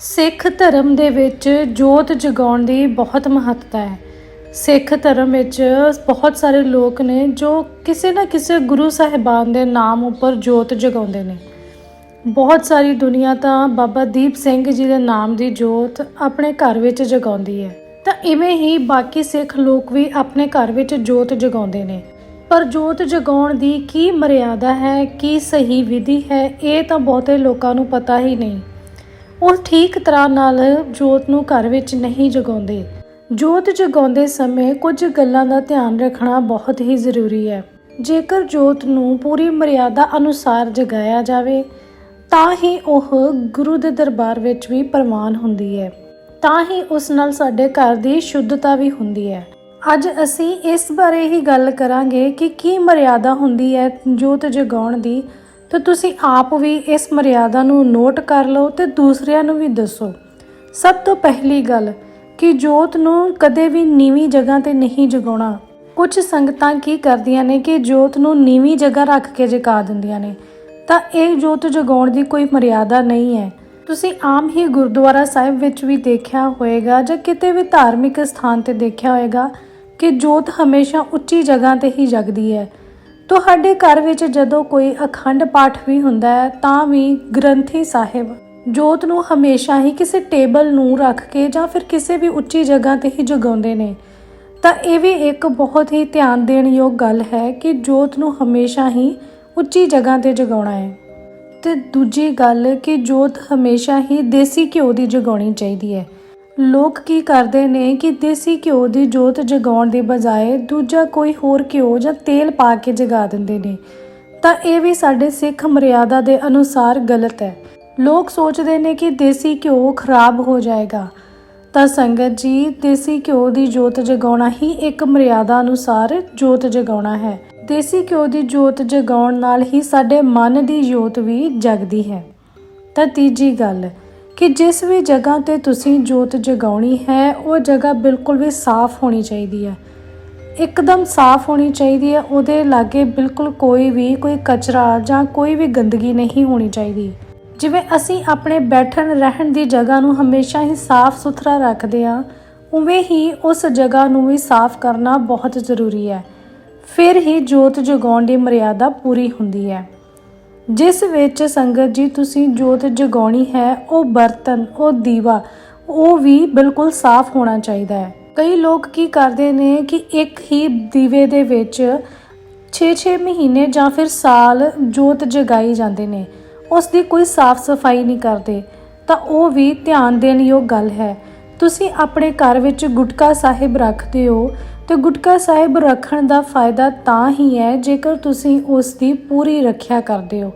ਸਿੱਖ ਧਰਮ ਦੇ ਵਿੱਚ ਜੋਤ ਜਗਾਉਣ ਦੀ ਬਹੁਤ ਮਹੱਤਤਾ ਹੈ। ਸਿੱਖ ਧਰਮ ਵਿੱਚ ਬਹੁਤ ਸਾਰੇ ਲੋਕ ਨੇ ਜੋ ਕਿਸੇ ਨਾ ਕਿਸੇ ਗੁਰੂ ਸਾਹਿਬਾਨ ਦੇ ਨਾਮ ਉੱਪਰ ਜੋਤ ਜਗਾਉਂਦੇ ਨੇ। ਬਹੁਤ ਸਾਰੀ ਦੁਨੀਆ ਤਾਂ ਬਾਬਾ ਦੀਪ ਸਿੰਘ ਜੀ ਦੇ ਨਾਮ ਦੀ ਜੋਤ ਆਪਣੇ ਘਰ ਵਿੱਚ ਜਗਾਉਂਦੀ ਹੈ। ਤਾਂ ਇਵੇਂ ਹੀ ਬਾਕੀ ਸਿੱਖ ਲੋਕ ਵੀ ਆਪਣੇ ਘਰ ਵਿੱਚ ਜੋਤ ਜਗਾਉਂਦੇ ਨੇ। ਪਰ ਜੋਤ ਜਗਾਉਣ ਦੀ ਕੀ ਮਰਿਆਦਾ ਹੈ, ਕੀ ਸਹੀ ਵਿਧੀ ਹੈ, ਇਹ ਤਾਂ ਬਹੁਤੇ ਲੋਕਾਂ ਨੂੰ ਪਤਾ ਹੀ ਨਹੀਂ। ਉਹ ਠੀਕ ਤਰ੍ਹਾਂ ਨਾਲ ਜੋਤ ਨੂੰ ਘਰ ਵਿੱਚ ਨਹੀਂ ਜਗਾਉਂਦੇ। ਜੋਤ ਜਗਾਉਂਦੇ ਸਮੇਂ ਕੁਝ ਗੱਲਾਂ ਦਾ ਧਿਆਨ ਰੱਖਣਾ ਬਹੁਤ ਹੀ ਜ਼ਰੂਰੀ ਹੈ। ਜੇਕਰ ਜੋਤ ਨੂੰ ਪੂਰੀ ਮਰਿਆਦਾ ਅਨੁਸਾਰ ਜਗਾਇਆ ਜਾਵੇ, ਤਾਂ ਹੀ ਉਹ ਗੁਰੂ ਦੇ ਦਰਬਾਰ ਵਿੱਚ ਵੀ ਪ੍ਰਵਾਨ ਹੁੰਦੀ ਹੈ। ਤਾਂ ਹੀ ਉਸ ਨਾਲ ਸਾਡੇ ਘਰ ਦੀ ਸ਼ੁੱਧਤਾ ਵੀ ਹੁੰਦੀ ਹੈ। ਅੱਜ ਅਸੀਂ ਇਸ ਬਾਰੇ ਹੀ ਗੱਲ ਕਰਾਂਗੇ ਕਿ ਕੀ ਮਰਿਆਦਾ ਹੁੰਦੀ ਹੈ ਜੋਤ ਜਗਾਉਣ ਦੀ ਤਾਂ ਤੁਸੀਂ ਆਪ ਵੀ ਇਸ ਮਰਿਆਦਾ ਨੂੰ ਨੋਟ ਕਰ ਲਓ ਤੇ ਦੂਸਰਿਆਂ ਨੂੰ ਵੀ ਦੱਸੋ। ਸਭ ਤੋਂ ਪਹਿਲੀ ਗੱਲ ਕਿ ਜੋਤ ਨੂੰ ਕਦੇ ਵੀ ਨੀਵੀਂ ਜਗ੍ਹਾ ਤੇ ਨਹੀਂ ਜਗਾਉਣਾ। ਕੁਝ ਸੰਗਤਾਂ ਕੀ ਕਰਦੀਆਂ ਨੇ ਕਿ ਜੋਤ ਨੂੰ ਨੀਵੀਂ ਜਗ੍ਹਾ ਰੱਖ ਕੇ ਜਗਾ ਦਿੰਦੀਆਂ ਨੇ। ਤਾਂ ਇਹ ਜੋਤ ਜਗਾਉਣ ਦੀ ਕੋਈ ਮਰਿਆਦਾ ਨਹੀਂ ਹੈ। ਤੁਸੀਂ ਆਮ ਹੀ ਗੁਰਦੁਆਰਾ ਸਾਹਿਬ ਵਿੱਚ ਵੀ ਦੇਖਿਆ ਹੋਵੇਗਾ ਜਾਂ ਕਿਤੇ ਵੀ ਧਾਰਮਿਕ ਸਥਾਨ ਤੇ ਦੇਖਿਆ ਹੋਵੇਗਾ ਕਿ ਜੋਤ ਹਮੇਸ਼ਾ ਉੱਚੀ ਜਗ੍ਹਾ ਤੇ ਹੀ ਜਗਦੀ ਹੈ। ਤੁਹਾਡੇ ਘਰ ਵਿੱਚ ਜਦੋਂ ਕੋਈ ਅਖੰਡ ਪਾਠ ਵੀ ਹੁੰਦਾ ਹੈ, ਤਾਂ ਵੀ ਗ੍ਰੰਥੀ ਸਾਹਿਬ। ਜੋਤ ਨੂੰ ਹਮੇਸ਼ਾ ਹੀ ਕਿਸੇ ਟੇਬਲ ਨੂੰ ਰੱਖ ਕੇ ਜਾਂ ਫਿਰ ਕਿਸੇ ਵੀ ਉੱਚੀ ਜਗ੍ਹਾ ਤੇ ਹੀ ਜਗਾਉਂਦੇ ਨੇ। ਤਾਂ ਇਹ ਵੀ ਇੱਕ ਬਹੁਤ ਹੀ ਧਿਆਨ ਦੇਣ ਯੋਗ ਗੱਲ ਹੈ ਕਿ ਜੋਤ ਨੂੰ ਹਮੇਸ਼ਾ ਹੀ ਉੱਚੀ ਜਗ੍ਹਾ ਤੇ ਜਗਾਉਣਾ ਹੈ। ਤੇ ਦੂਜੀ ਗੱਲ ਕਿ ਜੋਤ ਹਮੇਸ਼ਾ ਹੀ ਦੇਸੀ ਘਿਓ ਦੀ ਜਗਾਉਣੀ ਚਾਹੀਦੀ ਹੈ। ਲੋਕ ਕੀ ਕਰਦੇ ਨੇ ਕਿ ਦੇਸੀ ਘਿਓ ਦੀ ਜੋਤ ਜਗਾਉਣ ਦੀ ਬਜਾਏ ਦੂਜਾ ਕੋਈ ਹੋਰ ਘਿਓ ਜਾਂ ਤੇਲ ਪਾ ਕੇ ਜਗਾ ਦਿੰਦੇ ਨੇ। ਤਾਂ ਇਹ ਵੀ ਸਾਡੇ ਸਿੱਖ ਮਰਿਆਦਾ ਦੇ ਅਨੁਸਾਰ ਗਲਤ ਹੈ। ਲੋਕ ਸੋਚਦੇ ਨੇ ਕਿ ਦੇਸੀ ਘਿਓ ਖਰਾਬ ਹੋ ਜਾਏਗਾ। ਤਾਂ ਸੰਗਤ ਜੀ, ਦੇਸੀ ਘਿਓ ਦੀ ਜੋਤ ਜਗਾਉਣਾ ਹੀ ਇੱਕ ਮਰਿਆਦਾ ਅਨੁਸਾਰ ਜੋਤ ਜਗਾਉਣਾ ਹੈ। ਦੇਸੀ ਘਿਓ ਦੀ ਜੋਤ ਜਗਾਉਣ ਨਾਲ ਹੀ ਸਾਡੇ ਮਨ ਦੀ ਜੋਤ ਵੀ ਜਗਦੀ ਹੈ। ਤਾਂ ਤੀਜੀ ਗੱਲ ਕਿ ਜਿਸ ਵੀ ਜਗ੍ਹਾ ਤੇ ਤੁਸੀਂ ਜੋਤ ਜਗਾਉਣੀ ਹੈ, ਉਹ ਜਗ੍ਹਾ ਬਿਲਕੁਲ ਵੀ ਸਾਫ਼ ਹੋਣੀ ਚਾਹੀਦੀ ਹੈ। ਇੱਕਦਮ ਸਾਫ਼ ਹੋਣੀ ਚਾਹੀਦੀ ਹੈ, ਉਹਦੇ ਲਾਗੇ ਬਿਲਕੁਲ ਕੋਈ ਵੀ, ਕੋਈ ਕਚਰਾ ਜਾਂ ਕੋਈ ਵੀ ਗੰਦਗੀ ਨਹੀਂ ਹੋਣੀ ਚਾਹੀਦੀ। ਜਿਵੇਂ ਅਸੀਂ ਆਪਣੇ ਬੈਠਣ, ਰਹਿਣ ਦੀ ਜਗ੍ਹਾ ਨੂੰ ਹਮੇਸ਼ਾ ਹੀ ਸਾਫ਼ ਸੁਥਰਾ ਰੱਖਦੇ ਹਾਂ, ਉਵੇਂ ਹੀ ਉਸ ਜਗ੍ਹਾ ਨੂੰ ਵੀ ਸਾਫ਼ ਕਰਨਾ ਬਹੁਤ ਜ਼ਰੂਰੀ ਹੈ। ਫਿਰ ਹੀ ਜੋਤ ਜਗਾਉਣ ਦੀ ਮਰਿਆਦਾ ਪੂਰੀ ਹੁੰਦੀ ਹੈ। ਜਿਸ ਵਿੱਚ ਸੰਗਤ ਜੀ ਤੁਸੀਂ ਜੋਤ ਜਗਾਉਣੀ ਹੈ, ਉਹ ਬਰਤਨ, ਉਹ ਦੀਵਾ, ਉਹ ਵੀ ਬਿਲਕੁਲ ਸਾਫ਼ ਹੋਣਾ ਚਾਹੀਦਾ ਹੈ। ਕਈ ਲੋਕ ਕੀ ਕਰਦੇ ਨੇ ਕਿ ਇੱਕ ਹੀ ਦੀਵੇ ਦੇ ਵਿੱਚ 6-6 ਮਹੀਨੇ ਜਾਂ ਫਿਰ ਸਾਲ ਜੋਤ ਜਗਾਈ ਜਾਂਦੇ ਨੇ। ਉਸ ਦੀ ਕੋਈ ਸਾਫ਼ ਸਫ਼ਾਈ ਨਹੀਂ ਕਰਦੇ, ਤਾਂ ਉਹ ਵੀ ਧਿਆਨ ਦੇਣ ਯੋਗ ਗੱਲ ਹੈ। ਤੁਸੀਂ ਆਪਣੇ ਘਰ ਵਿੱਚ ਗੁਟਕਾ ਸਾਹਿਬ ਰੱਖਦੇ ਹੋ ਤੇ ਗੁਟਕਾ ਸਾਹਿਬ ਰੱਖਣ ਦਾ ਫਾਇਦਾ ਤਾਂ ਹੀ ਹੈ ਜੇਕਰ ਤੁਸੀਂ ਉਸ ਦੀ ਪੂਰੀ ਰੱਖਿਆ ਕਰਦੇ ਹੋ।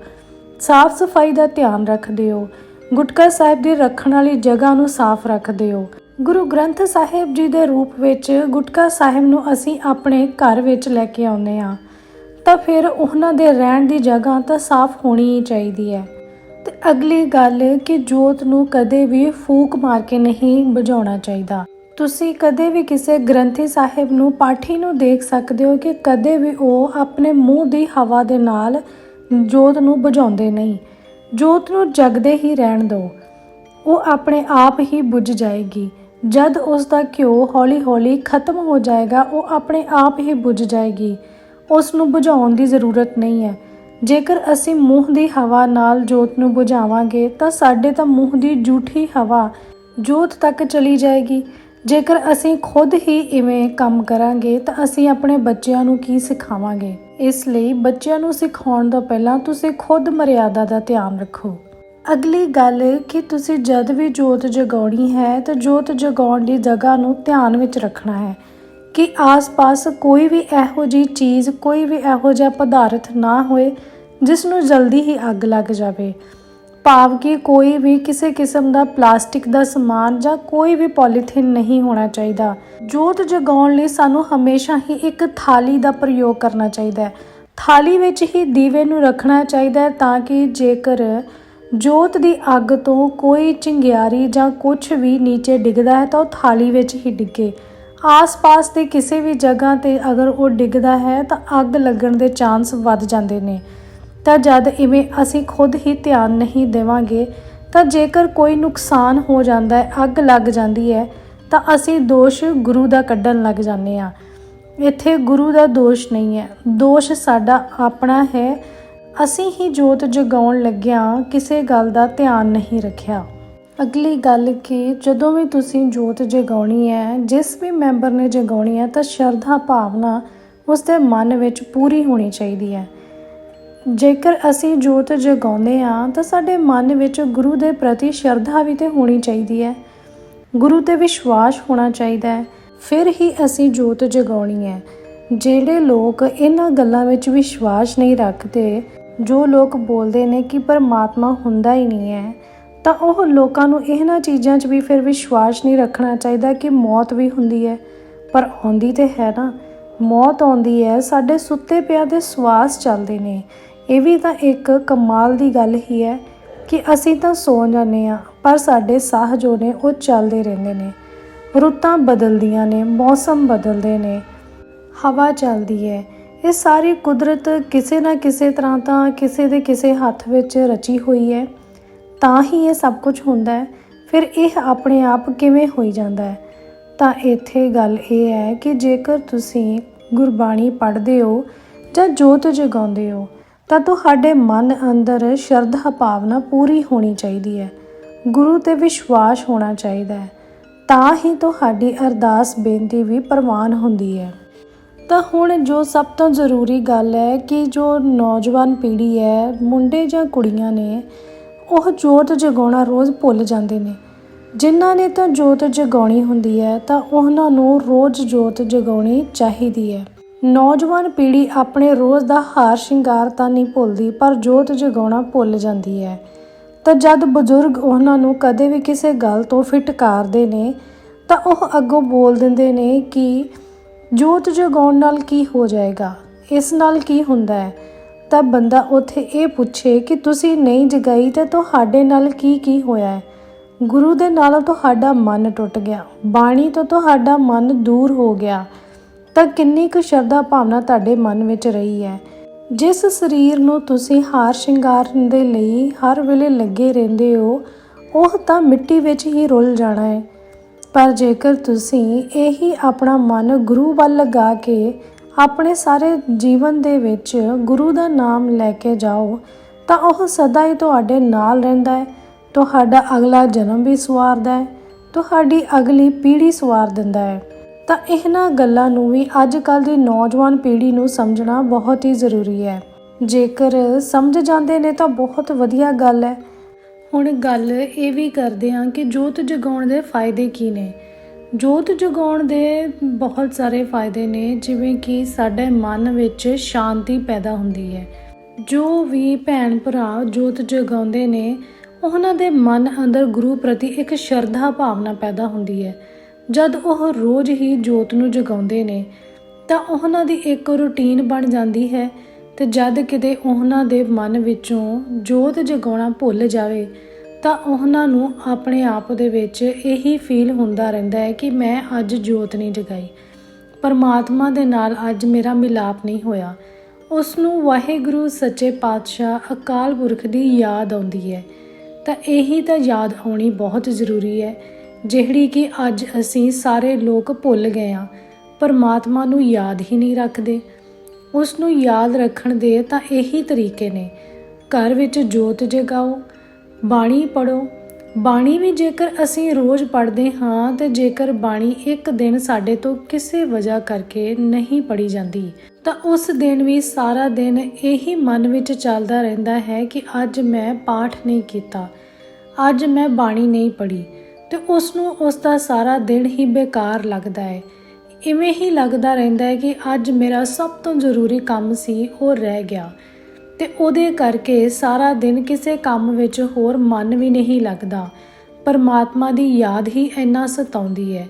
ਸਾਫ਼ ਸਫ਼ਾਈ ਦਾ ਧਿਆਨ ਰੱਖਦੇ ਹੋ। ਗੁਟਕਾ ਸਾਹਿਬ ਦੀ ਰੱਖਣ ਵਾਲੀ ਜਗ੍ਹਾ ਨੂੰ ਸਾਫ਼ ਰੱਖਦੇ ਹੋ। ਗੁਰੂ ਗ੍ਰੰਥ ਸਾਹਿਬ ਜੀ ਦੇ ਰੂਪ ਵਿੱਚ ਗੁਟਕਾ ਸਾਹਿਬ ਨੂੰ ਅਸੀਂ ਆਪਣੇ ਘਰ ਵਿੱਚ ਲੈ ਕੇ ਆਉਂਦੇ ਹਾਂ। ਤਾਂ ਫਿਰ ਉਹਨਾਂ ਦੇ ਰਹਿਣ ਦੀ ਜਗ੍ਹਾ ਤਾਂ ਸਾਫ਼ ਹੋਣੀ ਹੀ ਚਾਹੀਦੀ ਹੈ। ਤੇ ਅਗਲੀ ਗੱਲ ਕਿ ਜੋਤ ਨੂੰ ਕਦੇ ਵੀ ਫੂਕ ਮਾਰ ਕੇ ਨਹੀਂ ਬੁਝਾਉਣਾ ਚਾਹੀਦਾ। ਤੁਸੀਂ ਕਦੇ ਵੀ ਕਿਸੇ ਗ੍ਰੰਥੀ ਸਾਹਿਬ ਨੂੰ, ਪਾਠੀ ਨੂੰ ਦੇਖ ਸਕਦੇ ਹੋ ਕਿ ਕਦੇ ਵੀ ਉਹ ਆਪਣੇ ਮੂੰਹ ਦੀ ਹਵਾ ਦੇ ਨਾਲ ਜੋਤ ਨੂੰ ਬੁਝਾਉਂਦੇ ਨਹੀਂ। ਜੋਤ ਨੂੰ ਜਗਦੇ ਹੀ ਰਹਿਣ ਦਿਓ। ਉਹ ਆਪਣੇ ਆਪ ਹੀ ਬੁਝ ਜਾਏਗੀ। ਜਦ ਉਸ ਦਾ ਘਿਓ ਹੌਲੀ-ਹੌਲੀ ਖਤਮ ਹੋ ਜਾਏਗਾ, ਉਹ ਆਪਣੇ ਆਪ ਹੀ ਬੁਝ ਜਾਏਗੀ। ਉਸ ਨੂੰ ਬੁਝਾਉਣ ਦੀ ਜ਼ਰੂਰਤ ਨਹੀਂ ਹੈ। ਜੇਕਰ ਅਸੀਂ ਮੂੰਹ ਦੀ ਹਵਾ ਨਾਲ ਜੋਤ ਨੂੰ ਬੁਝਾਵਾਂਗੇ, ਤਾਂ ਸਾਡੇ ਤਾਂ ਮੂੰਹ ਦੀ ਝੂਠੀ ਹਵਾ ਜੋਤ ਤੱਕ ਚਲੀ ਜਾਏਗੀ। ਜੇਕਰ ਅਸੀਂ ਖੁਦ ਹੀ ਇਵੇਂ ਕੰਮ ਕਰਾਂਗੇ, ਤਾਂ ਅਸੀਂ ਆਪਣੇ ਬੱਚਿਆਂ ਨੂੰ ਕੀ ਸਿਖਾਵਾਂਗੇ? ਇਸ ਲਈ ਬੱਚਿਆਂ ਨੂੰ ਸਿਖਾਉਣ ਤੋਂ ਪਹਿਲਾਂ ਤੁਸੀਂ ਖੁਦ ਮਰਿਆਦਾ ਦਾ ਧਿਆਨ ਰੱਖੋ। ਅਗਲੀ ਗੱਲ ਕਿ ਤੁਸੀਂ ਜਦ ਵੀ ਜੋਤ ਜਗਾਉਣੀ ਹੈ, ਤਾਂ ਜੋਤ ਜਗਾਉਣ ਦੀ ਜਗ੍ਹਾ ਨੂੰ ਧਿਆਨ ਵਿੱਚ ਰੱਖਣਾ ਹੈ। ਕਿ ਆਸ-ਪਾਸ ਕੋਈ ਵੀ ਇਹੋ ਜੀ ਚੀਜ਼, ਕੋਈ ਵੀ ਇਹੋ ਜਿਹਾ ਪਦਾਰਥ ਨਾ ਹੋਏ, ਜਿਸ ਨੂੰ ਜਲਦੀ ਹੀ ਅੱਗ ਲੱਗ ਜਾਵੇ। ਭਾਵ ਕਿ ਕੋਈ ਵੀ ਕਿਸੇ ਕਿਸਮ ਦਾ ਪਲਾਸਟਿਕ ਦਾ ਸਮਾਨ ਜਾਂ ਕੋਈ ਵੀ ਪੋਲੀਥੀਨ ਨਹੀਂ ਹੋਣਾ ਚਾਹੀਦਾ। ਜੋਤ ਜਗਾਉਣ ਲਈ ਸਾਨੂੰ ਹਮੇਸ਼ਾ ਹੀ ਇੱਕ ਥਾਲੀ ਦਾ ਪ੍ਰਯੋਗ ਕਰਨਾ ਚਾਹੀਦਾ ਹੈ। ਥਾਲੀ ਵਿੱਚ ਹੀ ਦੀਵੇ ਨੂੰ ਰੱਖਣਾ ਚਾਹੀਦਾ ਹੈ ਤਾਂ ਕਿ ਜੇਕਰ ਜੋਤ ਦੀ ਅੱਗ ਤੋਂ ਕੋਈ ਚਿੰਗਿਆਰੀ ਜਾਂ ਕੁਝ ਵੀ ਨੀਚੇ ਡਿੱਗਦਾ ਹੈ ਤਾਂ ਉਹ ਥਾਲੀ ਵਿੱਚ ਹੀ ਡਿੱਗੇ। ਆਸ-ਪਾਸ ਦੇ ਕਿਸੇ ਵੀ ਜਗ੍ਹਾ ਤੇ ਅਗਰ ਉਹ ਡਿੱਗਦਾ ਹੈ ਤਾਂ ਅੱਗ ਲੱਗਣ ਦੇ ਚਾਂਸ ਵੱਧ ਜਾਂਦੇ ਨੇ। ਤਾਂ ਜਦ ਇਵੇਂ ਅਸੀਂ ਖੁਦ ਹੀ ਧਿਆਨ ਨਹੀਂ ਦੇਵਾਂਗੇ, ਤਾਂ ਜੇਕਰ ਕੋਈ ਨੁਕਸਾਨ ਹੋ ਜਾਂਦਾ ਹੈ, ਅੱਗ ਲੱਗ ਜਾਂਦੀ ਹੈ, ਤਾਂ ਅਸੀਂ ਦੋਸ਼ ਗੁਰੂ ਦਾ ਕੱਢਣ ਲੱਗ ਜਾਂਦੇ ਆ ਇੱਥੇ ਗੁਰੂ ਦਾ ਦੋਸ਼ ਨਹੀਂ ਹੈ। ਦੋਸ਼ ਸਾਡਾ ਆਪਣਾ ਹੈ। ਅਸੀਂ ਹੀ ਜੋਤ ਜਗਾਉਣ ਲੱਗਿਆਂ ਕਿਸੇ ਗੱਲ ਦਾ ਧਿਆਨ ਨਹੀਂ ਰੱਖਿਆ। ਅਗਲੀ ਗੱਲ ਕਿ ਜਦੋਂ ਵੀ ਤੁਸੀਂ ਜੋਤ ਜਗਾਉਣੀ ਹੈ, ਜਿਸ ਵੀ ਮੈਂਬਰ ਨੇ ਜਗਾਉਣੀ ਹੈ, ਤਾਂ ਸ਼ਰਧਾ ਭਾਵਨਾ ਉਸ ਦੇ ਮਨ ਵਿੱਚ ਪੂਰੀ ਹੋਣੀ ਚਾਹੀਦੀ ਹੈ। ਜੇਕਰ ਅਸੀਂ ਜੋਤ ਜਗਾਉਂਦੇ ਹਾਂ, ਤਾਂ ਸਾਡੇ ਮਨ ਵਿੱਚ ਗੁਰੂ ਦੇ ਪ੍ਰਤੀ ਸ਼ਰਧਾ ਵੀ ਤੇ ਹੋਣੀ ਚਾਹੀਦੀ ਹੈ। ਗੁਰੂ ਤੇ ਵਿਸ਼ਵਾਸ ਹੋਣਾ ਚਾਹੀਦਾ ਹੈ। ਫਿਰ ਹੀ ਅਸੀਂ ਜੋਤ ਜਗਾਉਣੀ ਹੈ। ਜਿਹੜੇ ਲੋਕ ਇਹਨਾਂ ਗੱਲਾਂ ਵਿੱਚ ਵਿਸ਼ਵਾਸ ਨਹੀਂ ਰੱਖਦੇ, ਜੋ ਲੋਕ ਬੋਲਦੇ ਨੇ ਕਿ ਪਰਮਾਤਮਾ ਹੁੰਦਾ ਹੀ ਨਹੀਂ ਹੈ ਤਾਂ ਉਹ ਲੋਕਾਂ ਨੂੰ ਇਹਨਾਂ ਚੀਜ਼ਾਂ 'ਚ ਵੀ ਫਿਰ ਵਿਸ਼ਵਾਸ ਨਹੀਂ ਰੱਖਣਾ ਚਾਹੀਦਾ ਕਿ ਮੌਤ ਵੀ ਹੁੰਦੀ ਹੈ। ਪਰ ਆਉਂਦੀ ਤੇ ਹੈ ਨਾ, ਮੌਤ ਆਉਂਦੀ ਹੈ, ਸਾਡੇ ਸੁੱਤੇ ਪਿਆ ਦੇ ਸਵਾਸ ਚੱਲਦੇ ਨੇ। ਇਹ ਵੀ ਤਾਂ ਇੱਕ ਕਮਾਲ ਦੀ ਗੱਲ ਹੀ ਹੈ ਕਿ ਅਸੀਂ ਤਾਂ ਸੌ ਜਾਂਦੇ ਆ ਪਰ ਸਾਡੇ ਸਾਹ ਜੋ ਨੇ ਉਹ ਚੱਲਦੇ ਰਹਿੰਦੇ ਨੇ। ਰੁੱਤਾਂ ਬਦਲਦੀਆਂ ਨੇ, ਮੌਸਮ ਬਦਲਦੇ ਨੇ, ਹਵਾ ਚੱਲਦੀ ਹੈ। ਇਹ ਸਾਰੀ ਕੁਦਰਤ ਕਿਸੇ ਨਾ ਕਿਸੇ ਤਰ੍ਹਾਂ ਤਾਂ ਕਿਸੇ ਦੇ ਕਿਸੇ ਹੱਥ ਵਿੱਚ ਰਚੀ ਹੋਈ ਹੈ। ਤਾਂ ਹੀ ਇਹ ਸਭ ਕੁਝ ਹੁੰਦਾ ਹੈ। ਫਿਰ ਇਹ ਆਪਣੇ ਆਪ ਕਿਵੇਂ ਹੋਈ ਜਾਂਦਾ ਹੈ? ਤਾਂ ਇੱਥੇ ਗੱਲ ਇਹ ਹੈ ਕਿ ਜੇਕਰ ਤੁਸੀਂ ਗੁਰਬਾਣੀ ਪੜ੍ਹਦੇ ਹੋ ਜਾਂ ਜੋਤ ਜਗਾਉਂਦੇ ਹੋ, ਤਾਂ ਤੁਹਾਡੇ ਮਨ ਅੰਦਰ ਸ਼ਰਧਾ ਭਾਵਨਾ ਪੂਰੀ ਹੋਣੀ ਚਾਹੀਦੀ ਹੈ। ਗੁਰੂ ਤੇ ਵਿਸ਼ਵਾਸ ਹੋਣਾ ਚਾਹੀਦਾ ਹੈ। ਤਾਂ ਹੀ ਤੁਹਾਡੀ ਅਰਦਾਸ ਬੇਨਤੀ ਵੀ ਪ੍ਰਵਾਨ ਹੁੰਦੀ ਹੈ। ਤਾਂ ਹੁਣ ਜੋ ਸਭ ਤੋਂ ਜ਼ਰੂਰੀ ਗੱਲ ਹੈ ਕਿ ਜੋ ਨੌਜਵਾਨ ਪੀੜ੍ਹੀ ਹੈ, ਮੁੰਡੇ ਜਾਂ ਕੁੜੀਆਂ ਨੇ ਉਹ ਜੋਤ ਜਗਾਉਣਾ ਰੋਜ਼ ਭੁੱਲ ਜਾਂਦੇ ਨੇ। ਜਿਨ੍ਹਾਂ ਨੇ ਤਾਂ ਜੋਤ ਜਗਾਉਣੀ ਹੁੰਦੀ ਹੈ, ਤਾਂ ਉਹਨਾਂ ਨੂੰ ਰੋਜ਼ ਜੋਤ ਜਗਾਉਣੀ ਚਾਹੀਦੀ ਹੈ। ਨੌਜਵਾਨ ਪੀੜ੍ਹੀ ਆਪਣੇ ਰੋਜ਼ ਦਾ ਹਾਰ ਸ਼ਿੰਗਾਰ ਤਾਂ ਨਹੀਂ ਭੁੱਲਦੀ, ਪਰ ਜੋਤ ਜਗਾਉਣਾ ਭੁੱਲ ਜਾਂਦੀ ਹੈ। ਤਾਂ ਜਦ ਬਜ਼ੁਰਗ ਉਹਨਾਂ ਨੂੰ ਕਦੇ ਵੀ ਕਿਸੇ ਗੱਲ ਤੋਂ ਫਿਟਕਾਰਦੇ ਨੇ, ਤਾਂ ਉਹ ਅੱਗੋਂ ਬੋਲ ਦਿੰਦੇ ਨੇ ਕਿ ਜੋਤ ਜਗਾਉਣ ਨਾਲ ਕੀ ਹੋ ਜਾਏਗਾ? ਇਸ ਨਾਲ ਕੀ ਹੁੰਦਾ ਹੈ? ਤਾਂ ਬੰਦਾ ਉੱਥੇ ਇਹ ਪੁੱਛੇ ਕਿ ਤੁਸੀਂ ਨਹੀਂ ਜਗਾਈ ਤਾਂ ਤੁਹਾਡੇ ਨਾਲ ਕੀ ਕੀ ਹੋਇਆ ਹੈ? ਗੁਰੂ ਦੇ ਨਾਲ ਤੁਹਾਡਾ ਮਨ ਟੁੱਟ ਗਿਆ। ਬਾਣੀ ਤੋਂ ਤੁਹਾਡਾ ਮਨ ਦੂਰ ਹੋ ਗਿਆ। ਤਾਂ ਕਿੰਨੀ ਕੁ ਸ਼ਰਧਾ ਭਾਵਨਾ ਤੁਹਾਡੇ ਮਨ ਵਿੱਚ ਰਹੀ ਹੈ। ਜਿਸ ਸਰੀਰ ਨੂੰ ਤੁਸੀਂ ਹਾਰ ਸ਼ਿੰਗਾਰਨ ਦੇ ਲਈ ਹਰ ਵੇਲੇ ਲੱਗੇ ਰਹਿੰਦੇ ਹੋ, ਉਹ ਤਾਂ ਮਿੱਟੀ ਵਿੱਚ ਹੀ ਰੁਲ ਜਾਣਾ ਹੈ। ਪਰ ਜੇਕਰ ਤੁਸੀਂ ਇਹੀ ਆਪਣਾ ਮਨ ਗੁਰੂ ਵੱਲ ਲਗਾ ਕੇ ਆਪਣੇ ਸਾਰੇ ਜੀਵਨ ਦੇ ਵਿੱਚ ਗੁਰੂ ਦਾ ਨਾਮ ਲੈ ਕੇ ਜਾਓ, ਤਾਂ ਉਹ ਸਦਾ ਹੀ ਤੁਹਾਡੇ ਨਾਲ ਰਹਿੰਦਾ ਹੈ। ਤੁਹਾਡਾ ਅਗਲਾ ਜਨਮ ਵੀ ਸਵਾਰਦਾ ਹੈ, ਤੁਹਾਡੀ ਅਗਲੀ ਪੀੜ੍ਹੀ ਸਵਾਰ ਦਿੰਦਾ ਹੈ। ਤਾਂ ਇਹਨਾਂ ਗੱਲਾਂ ਨੂੰ ਵੀ ਅੱਜ ਕੱਲ ਦੀ ਨੌਜਵਾਨ ਪੀੜ੍ਹੀ ਨੂੰ ਸਮਝਣਾ ਬਹੁਤ ਹੀ ਜ਼ਰੂਰੀ ਹੈ। ਜੇਕਰ ਸਮਝ ਜਾਂਦੇ ਨੇ ਤਾਂ ਬਹੁਤ ਵਧੀਆ ਗੱਲ ਹੈ। ਹੁਣ ਗੱਲ ਇਹ ਵੀ ਕਰਦੇ ਹਾਂ ਕਿ ਜੋਤ ਜਗਾਉਣ ਦੇ ਫਾਇਦੇ ਕੀ ਨੇ। ਜੋਤ ਜਗਾਉਣ ਦੇ ਬਹੁਤ ਸਾਰੇ ਫਾਇਦੇ ਨੇ, ਜਿਵੇਂ ਕਿ ਸਾਡੇ ਮਨ ਵਿੱਚ ਸ਼ਾਂਤੀ ਪੈਦਾ ਹੁੰਦੀ ਹੈ। ਜੋ ਵੀ ਭੈਣ ਭਰਾ ਜੋਤ ਜਗਾਉਂਦੇ ਨੇ, ਉਹਨਾਂ ਦੇ ਮਨ ਅੰਦਰ ਗੁਰੂ ਪ੍ਰਤੀ ਇੱਕ ਸ਼ਰਧਾ ਭਾਵਨਾ ਪੈਦਾ ਹੁੰਦੀ ਹੈ। ਜਦ ਉਹ ਰੋਜ਼ ਹੀ ਜੋਤ ਨੂੰ ਜਗਾਉਂਦੇ ਨੇ, ਤਾਂ ਉਹਨਾਂ ਦੀ ਇੱਕ ਰੁਟੀਨ ਬਣ ਜਾਂਦੀ ਹੈ ਤੇ ਜਦ ਕਿਤੇ ਉਹਨਾਂ ਦੇ ਮਨ ਵਿੱਚੋਂ ਜੋਤ ਜਗਾਉਣਾ ਭੁੱਲ ਜਾਵੇ ਤਾਂ ਉਹਨਾਂ ਨੂੰ ਆਪਣੇ ਆਪ ਦੇ ਵਿੱਚ ਇਹੀ ਫੀਲ ਹੁੰਦਾ ਰਹਿੰਦਾ ਹੈ ਕਿ ਮੈਂ ਅੱਜ ਜੋਤ ਨਹੀਂ ਜਗਾਈ। ਪਰਮਾਤਮਾ ਦੇ ਨਾਲ ਅੱਜ ਮੇਰਾ ਮਿਲਾਪ ਨਹੀਂ ਹੋਇਆ। ਉਸ ਨੂੰ ਵਾਹਿਗੁਰੂ ਸੱਚੇ ਪਾਤਸ਼ਾਹ ਅਕਾਲ ਪੁਰਖ ਦੀ ਯਾਦ ਆਉਂਦੀ ਹੈ। ਤਾਂ ਇਹੀ ਤਾਂ ਯਾਦ ਆਉਣੀ ਬਹੁਤ ਜ਼ਰੂਰੀ ਹੈ, ਜਿਹੜੀ ਕਿ ਅੱਜ ਅਸੀਂ ਸਾਰੇ ਲੋਕ ਭੁੱਲ ਗਏ ਹਾਂ। ਪਰਮਾਤਮਾ ਨੂੰ ਯਾਦ ਹੀ ਨਹੀਂ ਰੱਖਦੇ। ਉਸ ਨੂੰ ਯਾਦ ਰੱਖਣ ਦੇ ਤਾਂ ਇਹੀ ਤਰੀਕੇ ਨੇ। ਘਰ ਵਿੱਚ ਜੋਤ ਜਗਾਓ ਬਾਣੀ ਪੜੋ ਬਾਣੀ ਵੀ ਜੇਕਰ ਅਸੀਂ ਰੋਜ਼ ਪੜ੍ਹਦੇ ਹਾਂ, ਤੇ ਜੇਕਰ ਬਾਣੀ ਇੱਕ ਦਿਨ ਸਾਡੇ ਤੋਂ ਕਿਸੇ ਵਜ੍ਹਾ ਕਰਕੇ ਨਹੀਂ ਪੜੀ ਜਾਂਦੀ, ਤਾਂ ਉਸ ਦਿਨ ਵੀ ਸਾਰਾ ਦਿਨ ਇਹੀ ਮਨ ਵਿੱਚ ਚੱਲਦਾ ਰਹਿੰਦਾ ਹੈ ਕਿ ਅੱਜ ਮੈਂ ਪਾਠ ਨਹੀਂ ਕੀਤਾ, ਅੱਜ ਮੈਂ ਬਾਣੀ ਨਹੀਂ ਪੜ੍ਹੀ, ਤੇ ਉਸ ਨੂੰ ਉਸ ਦਾ ਸਾਰਾ ਦਿਨ ਹੀ ਬੇਕਾਰ ਲੱਗਦਾ ਹੈ। ਇਵੇਂ ਹੀ ਲੱਗਦਾ ਰਹਿੰਦਾ ਹੈ ਕਿ ਅੱਜ ਮੇਰਾ ਸਭ ਤੋਂ ਜ਼ਰੂਰੀ ਕੰਮ ਸੀ ਉਹ ਰਹਿ ਗਿਆ। ਤੇ ਉਹਦੇ ਕਰਕੇ ਸਾਰਾ ਦਿਨ ਕਿਸੇ ਕੰਮ ਵਿੱਚ ਹੋਰ ਮਨ ਵੀ ਨਹੀਂ ਲੱਗਦਾ। ਪਰਮਾਤਮਾ ਦੀ ਯਾਦ ਹੀ ਇੰਨਾ ਸਤਾਉਂਦੀ ਹੈ।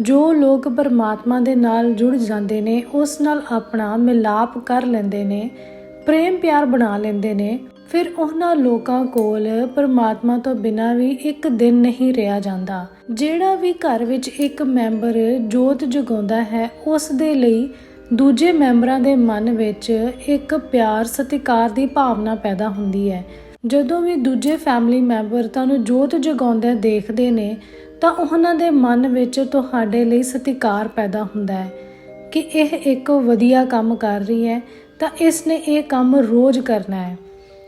ਜੋ ਲੋਕ ਪਰਮਾਤਮਾ ਦੇ ਨਾਲ ਜੁੜ ਜਾਂਦੇ ਨੇ, ਉਸ ਨਾਲ ਆਪਣਾ ਮਿਲਾਪ ਕਰ ਲੈਂਦੇ ਨੇ, ਪ੍ਰੇਮ ਪਿਆਰ ਬਣਾ ਲੈਂਦੇ ਨੇ। ਫਿਰ ਉਹਨਾਂ ਲੋਕਾਂ ਕੋਲ ਪਰਮਾਤਮਾ ਤੋਂ ਬਿਨਾਂ ਵੀ ਇੱਕ ਦਿਨ ਨਹੀਂ ਰਿਹਾ ਜਾਂਦਾ। ਜਿਹੜਾ ਵੀ ਘਰ ਵਿੱਚ ਇੱਕ ਮੈਂਬਰ ਜੋਤ ਜਗਾਉਂਦਾ ਹੈ, ਉਸ ਦੇ ਲਈ ਦੂਜੇ ਮੈਂਬਰਾਂ ਦੇ ਮਨ ਵਿੱਚ ਇੱਕ ਪਿਆਰ ਸਤਿਕਾਰ ਦੀ ਭਾਵਨਾ ਪੈਦਾ ਹੁੰਦੀ ਹੈ। ਜਦੋਂ ਵੀ ਦੂਜੇ ਫੈਮਿਲੀ ਮੈਂਬਰ ਤੁਹਾਨੂੰ ਜੋਤ ਜਗਾਉਂਦਿਆਂ ਦੇਖਦੇ ਨੇ, ਤਾਂ ਉਹਨਾਂ ਦੇ ਮਨ ਵਿੱਚ ਤੁਹਾਡੇ ਲਈ ਸਤਿਕਾਰ ਪੈਦਾ ਹੁੰਦਾ ਹੈ ਕਿ ਇਹ ਇੱਕ ਵਧੀਆ ਕੰਮ ਕਰ ਰਹੀ ਹੈ, ਤਾਂ ਇਸ ਨੇ ਇਹ ਕੰਮ ਰੋਜ਼ ਕਰਨਾ ਹੈ।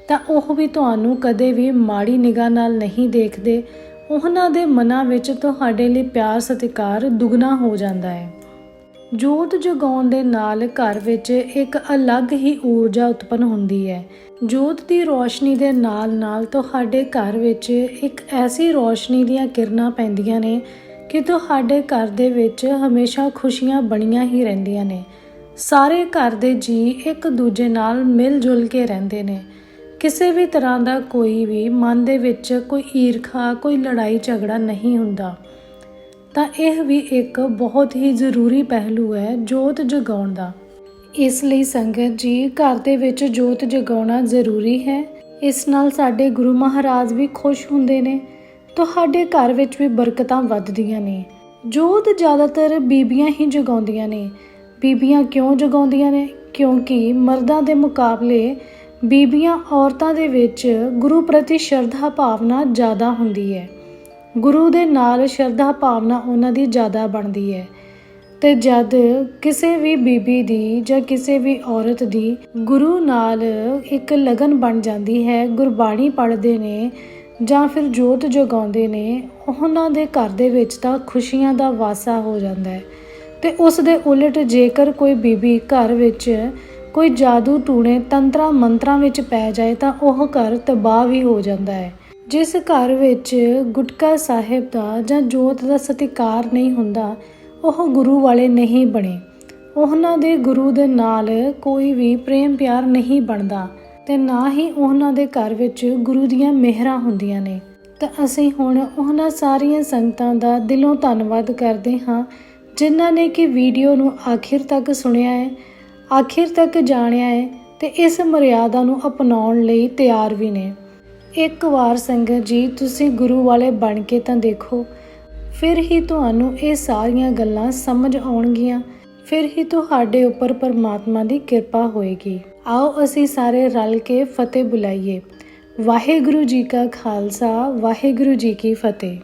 ਤਾਂ ਉਹ ਵੀ ਤੁਹਾਨੂੰ ਕਦੇ ਵੀ ਮਾੜੀ ਨਿਗਾਹ ਨਾਲ ਨਹੀਂ ਦੇਖਦੇ, ਉਹਨਾਂ ਦੇ ਮਨਾਂ ਵਿੱਚ ਤੁਹਾਡੇ ਲਈ ਪਿਆਰ ਸਤਿਕਾਰ ਦੁੱਗਣਾ ਹੋ ਜਾਂਦਾ ਹੈ। ਜੋਤ ਜਗਾਉਣ ਦੇ ਨਾਲ ਘਰ ਵਿੱਚ ਇੱਕ ਅਲੱਗ ਹੀ ਊਰਜਾ ਉਤਪੰਨ ਹੁੰਦੀ ਹੈ। ਜੋਤ ਦੀ ਰੋਸ਼ਨੀ ਦੇ ਨਾਲ-ਨਾਲ ਤੁਹਾਡੇ ਘਰ ਵਿੱਚ ਇੱਕ ਐਸੀ ਰੋਸ਼ਨੀ ਦੀਆਂ ਕਿਰਨਾਂ ਪੈਂਦੀਆਂ ਨੇ ਕਿ ਤੁਹਾਡੇ ਘਰ ਦੇ ਵਿੱਚ ਹਮੇਸ਼ਾ ਖੁਸ਼ੀਆਂ ਬਣੀਆਂ ਹੀ ਰਹਿੰਦੀਆਂ ਨੇ। ਸਾਰੇ ਘਰ ਦੇ ਜੀ ਇੱਕ ਦੂਜੇ ਨਾਲ ਮਿਲ ਜੁਲ ਕੇ ਰਹਿੰਦੇ ਨੇ। ਕਿਸੇ ਵੀ ਤਰ੍ਹਾਂ ਦਾ ਕੋਈ ਵੀ ਮਨ ਦੇ ਵਿੱਚ ਕੋਈ ਈਰਖਾ, ਕੋਈ ਲੜਾਈ ਝਗੜਾ ਨਹੀਂ ਹੁੰਦਾ। ਤਾਂ ਇਹ ਵੀ ਇੱਕ ਬਹੁਤ ਹੀ ਜ਼ਰੂਰੀ ਪਹਿਲੂ ਹੈ ਜੋਤ ਜਗਾਉਣ ਦਾ। ਇਸ ਲਈ ਸੰਗਤ ਜੀ, ਘਰ ਦੇ ਵਿੱਚ ਜੋਤ ਜਗਾਉਣਾ ਜ਼ਰੂਰੀ ਹੈ। ਇਸ ਨਾਲ ਸਾਡੇ ਗੁਰੂ ਮਹਾਰਾਜ ਵੀ ਖੁਸ਼ ਹੁੰਦੇ ਨੇ। ਤੁਹਾਡੇ ਘਰ ਵਿੱਚ ਵੀ ਬਰਕਤਾਂ ਵੱਧਦੀਆਂ ਨੇ। ਜੋਤ ਜ਼ਿਆਦਾਤਰ ਬੀਬੀਆਂ ਹੀ ਜਗਾਉਂਦੀਆਂ ਨੇ। ਬੀਬੀਆਂ ਕਿਉਂ ਜਗਾਉਂਦੀਆਂ ਨੇ? ਕਿਉਂਕਿ ਮਰਦਾਂ ਦੇ ਮੁਕਾਬਲੇ ਬੀਬੀਆਂ ਔਰਤਾਂ ਦੇ ਵਿੱਚ ਗੁਰੂ ਪ੍ਰਤੀ ਸ਼ਰਧਾ ਭਾਵਨਾ ਜ਼ਿਆਦਾ ਹੁੰਦੀ ਹੈ। ਗੁਰੂ ਦੇ ਨਾਲ ਸ਼ਰਧਾ ਭਾਵਨਾ ਉਹਨਾਂ ਦੀ ਜ਼ਿਆਦਾ ਬਣਦੀ ਹੈ। ਤੇ ਜਦ ਕਿਸੇ ਵੀ ਬੀਬੀ ਦੀ ਜਾਂ ਕਿਸੇ ਵੀ ਔਰਤ ਦੀ ਗੁਰੂ ਨਾਲ ਇੱਕ ਲਗਨ ਬਣ ਜਾਂਦੀ ਹੈ, ਗੁਰਬਾਣੀ ਪੜ੍ਹਦੇ ਨੇ ਜਾਂ ਫਿਰ ਜੋਤ ਜਗਾਉਂਦੇ ਨੇ, ਉਹਨਾਂ ਦੇ ਘਰ ਦੇ ਵਿੱਚ ਤਾਂ ਖੁਸ਼ੀਆਂ ਦਾ ਵਾਸਾ ਹੋ ਜਾਂਦਾ ਹੈ। ਤੇ ਉਸ ਦੇ ਉਲਟ ਜੇਕਰ ਕੋਈ ਬੀਬੀ ਘਰ ਵਿੱਚ ਕੋਈ ਜਾਦੂ ਟੂਣੇ ਤੰਤਰਾਂ ਮੰਤਰਾਂ ਵਿੱਚ ਪੈ ਜਾਏ ਤਾਂ ਉਹ ਘਰ ਤਬਾਹ ਵੀ ਹੋ ਜਾਂਦਾ ਹੈ। ਜਿਸ ਘਰ ਵਿੱਚ ਗੁਟਕਾ ਸਾਹਿਬ ਦਾ ਜਾਂ ਜੋਤ ਦਾ ਸਤਿਕਾਰ ਨਹੀਂ ਹੁੰਦਾ, ਉਹ ਗੁਰੂ ਵਾਲੇ ਨਹੀਂ ਬਣੇ। ਉਹਨਾਂ ਦੇ ਗੁਰੂ ਦੇ ਨਾਲ ਕੋਈ ਵੀ ਪ੍ਰੇਮ ਪਿਆਰ ਨਹੀਂ ਬਣਦਾ ਤੇ ਨਾ ਹੀ ਉਹਨਾਂ ਦੇ ਘਰ ਵਿੱਚ ਗੁਰੂ ਦੀਆਂ ਮਿਹਰਾਂ ਹੁੰਦੀਆਂ ਨੇ। ਤਾਂ ਅਸੀਂ ਹੁਣ ਉਹਨਾਂ ਸਾਰੀਆਂ ਸੰਗਤਾਂ ਦਾ ਦਿਲੋਂ ਧੰਨਵਾਦ ਕਰਦੇ ਹਾਂ, ਜਿਨ੍ਹਾਂ ਨੇ ਕਿ ਵੀਡੀਓ ਨੂੰ ਆਖਿਰ ਤੱਕ ਸੁਣਿਆ ਹੈ, ਆਖਿਰ ਤੱਕ ਜਾਣਿਆ ਹੈ ਤੇ ਇਸ ਮਰਿਆਦਾ ਨੂੰ ਅਪਣਾਉਣ ਲਈ ਤਿਆਰ ਵੀ ਨੇ। ਇੱਕ ਵਾਰ ਸੰਗਤ ਜੀ, ਤੁਸੀਂ ਗੁਰੂ ਵਾਲੇ ਬਣ ਕੇ ਤਾਂ ਦੇਖੋ। ਫਿਰ ਹੀ ਤੁਹਾਨੂੰ ਇਹ ਸਾਰੀਆਂ ਗੱਲਾਂ ਸਮਝ ਆਉਣਗੀਆਂ। ਫਿਰ ਹੀ ਤੁਹਾਡੇ ਉੱਪਰ ਪਰਮਾਤਮਾ ਦੀ ਕਿਰਪਾ ਹੋਏਗੀ। ਆਓ ਅਸੀਂ ਸਾਰੇ ਰਲ ਕੇ ਫਤਿਹ ਬੁਲਾਈਏ। ਵਾਹਿਗੁਰੂ ਜੀ ਕਾ ਖਾਲਸਾ, ਵਾਹਿਗੁਰੂ ਜੀ ਕੀ ਫਤਿਹ।